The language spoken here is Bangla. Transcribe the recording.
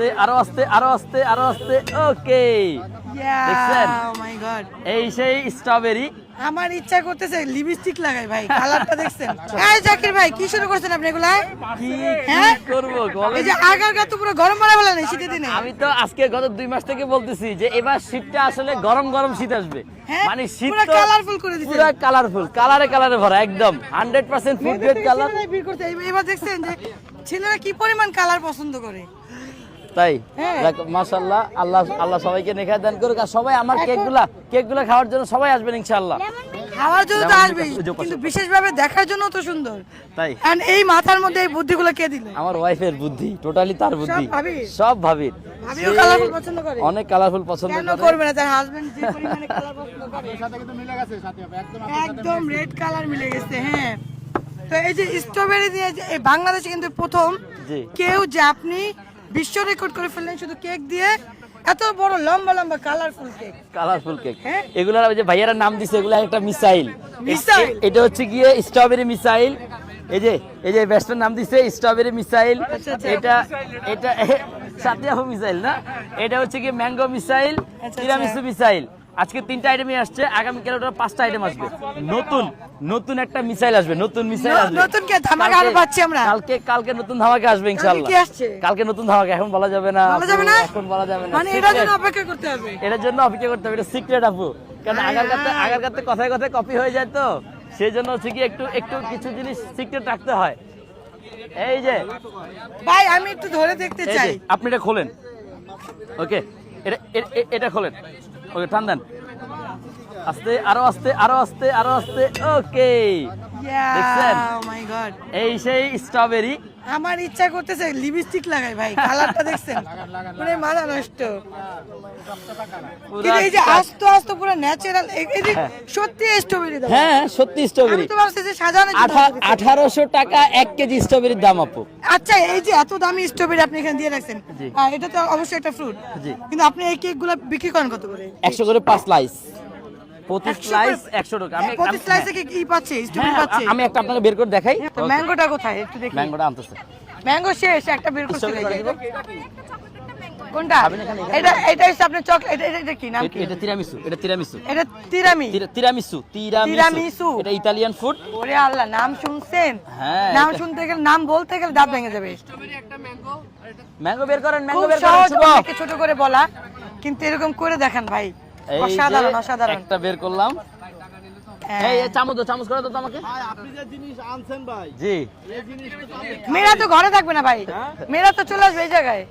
আস্তে আরও আস্তে আরও আস্তে আরও আস্তে। ওকে দেখছেন? Oh. এই সেই স্ট্রবেরি আমার ইচ্ছা করতেছে লিপস্টিক লাগাই ভাই কালারটা দেখছেন? এই জাকির ভাই কি শুরু করছেন আপনি এগুলা? কি হ্যাঁ? করব এই যে আগার গা তো পুরো গরম মারা ফেলা নেই শীতের দিনে। আমি তো আজকে গত দুই মাস থেকে বলতেছি যে এবার শীতটা আসলে গরম গরম শীত আসবে। হ্যাঁ? মানে শীত পুরা colourful করে দিছে। পুরা কালারফুল কালারে কালারে ভরা একদম। হান্ড্রেড পার্সেন্ট ফুড মেয়েদের গ্রেড কালার এবার দেখছেন যে ছেলেরা কি পরিমাণ কালার পছন্দ করে? তাই? হ্যাঁ। মাশাল্লাহ আল্লাহ আল্লাহ সবাইকে নেখা দান করুক আর সবাই আমার কেকগুলা কেকগুলা খাওয়ার জন্য সবাই আসবেন ইনশাআল্লাহ। খাওয়ার জন্য তো আসবেই কিন্তু বিশেষভাবে দেখার জন্য তো সুন্দর। তাই। এই মাথার মধ্যে এই বুদ্ধিগুলো কে দিল? আমার ওয়াইফের বুদ্ধি টোটালি তার বুদ্ধি। সব ভাবির ভাবিও সে পছন্দ করে? অনেক কালারফুল পছন্দ কেন করবে না? তার হাজবেন্ড যে পরিমাণে কালার পছন্দ করে। একদম রেড কালার মিলে গেছে। হ্যাঁ। তো এই যে স্ট্রবেরি দিয়ে যে বাংলাদেশে কিন্তু প্রথম। কেউ যে আপনি বিশ্ব রেকর্ড করে ফেললেন শুধু কেক দিয়ে। এত বড় লম্বা লম্বা কালারফুল কেক কালারফুল কেক এগুলোর যে ভাইয়ারা নাম দিছে এগুলা একটা মিসাইল। মিসাইল? এটা হচ্ছে গিয়ে স্ট্রবেরি মিসাইল। এই যে এই যে বেস্টের নাম দিছে স্ট্রবেরি মিসাইল। আচ্ছা, আচ্ছা। এটা এটা সাথে মিসাইল না? এটা হচ্ছে কি ম্যাঙ্গো মিসাইল আচ্ছা। Tiramisu missile. আজকে তিনটা আইটেমই আসছে আগামীকাল ওটা পাঁচটা আইটেম আসবে। নতুন নতুন একটা মিসাইল আসবে নতুন মিসাইল আসবে। নতুন কে? ধামাকা আরও পাচ্ছি আমরা। কালকে কালকে নতুন ধামাকা আসবে ইনশাআল্লাহ কি আসছে? কালকে নতুন ধামাকা এখন বলা যাবে না। বলা যাবে না? এখন বলা যাবে না। মানে এটার জন্য অপেক্ষা করতে হবে। এটার জন্য অপেক্ষা করতে হবে এটা সিক্রেট আপু। কারণ আগার কাছে আগার কাছে কথায় কথায় কপি হয়ে যায় তো। সেই জন্য হচ্ছে কি একটু একটু কিছু জিনিস সিক্রেট রাখতে হয়। এই যে ভাই আমি একটু ধরে দেখতে চাই। আপনি এটা খোলেন। ওকে এটা এটা খোলেন। ওকে টান দেন। আস্তে আরও আস্তে আরও আস্তে আরও আস্তে। ওকে দেখছেন? Oh এই সেই স্ট্রবেরি আমার ইচ্ছা করতেছে লিপস্টিক লাগাই ভাই কালারটা দেখছেন? পুরো মাথা নষ্ট। কিন্তু এই যে আস্ত আস্ত পুরো ন্যাচারাল এই যে সত্যি স্ট্রবেরি দাও হ্যাঁ সত্যি স্ট্রবেরি আমি তো ভাবছি যে সাজানো জন্য আঠা- দিচ্ছে। আঠারোশো টাকা এক কেজি স্ট্রবেরির দাম আপু। আচ্ছা এই যে এত দামি স্ট্রবেরি আপনি এখানে দিয়ে রাখছেন। এটা তো অবশ্যই একটা ফ্রুট। কিন্তু আপনি এই কেকগুলো বিক্রি করেন কত করে? একশো করে পাঁচ স্লাইস প্রতি স্লাইস একশো টাকা। আমি প্রতি স্লাইসে কি কি পাচ্ছে? স্ট্রবেরি হ্যাঁ, পাচ্ছে? আমি একটা আপনাকে বের করে দেখাই। ম্যাঙ্গোটা কোথায়? একটু দেখি। ম্যাঙ্গোটা আনতেছে। ম্যাঙ্গো শেষ একটা বের করে দিব? কোনটা? এটা এটা হচ্ছে আপনার চকলেট এটা এটা কি নাম এটা তিরামিসু এটা তিরামিসু। এটা তিরামি তিরামিসু তিরামিসু। তিরামিসু। এটা ইতালিয়ান ফুড ওরে আল্লাহ নাম শুনছেন? হ্যাঁ, নাম শুনতে গেলে নাম বলতে গেলে দাঁত ভেঙে যাবে। ম্যাঙ্গো বের করেন ম্যাঙ্গো বের করেন ছোট করে বলা কিন্তু এরকম করে দেখেন ভাই। অসাধারণ অসাধারণ। একটা বের করলাম। হ্যাঁ। এই চামচ চামচ করে তো তোমাকে আপনি যে জিনিস আনছেন ভাই জি। এই জিনিসটা তো আমি মেয়েরা তো ঘরে থাকবে না ভাই। মেয়েরা তো চলে আসবে এই জায়গায়।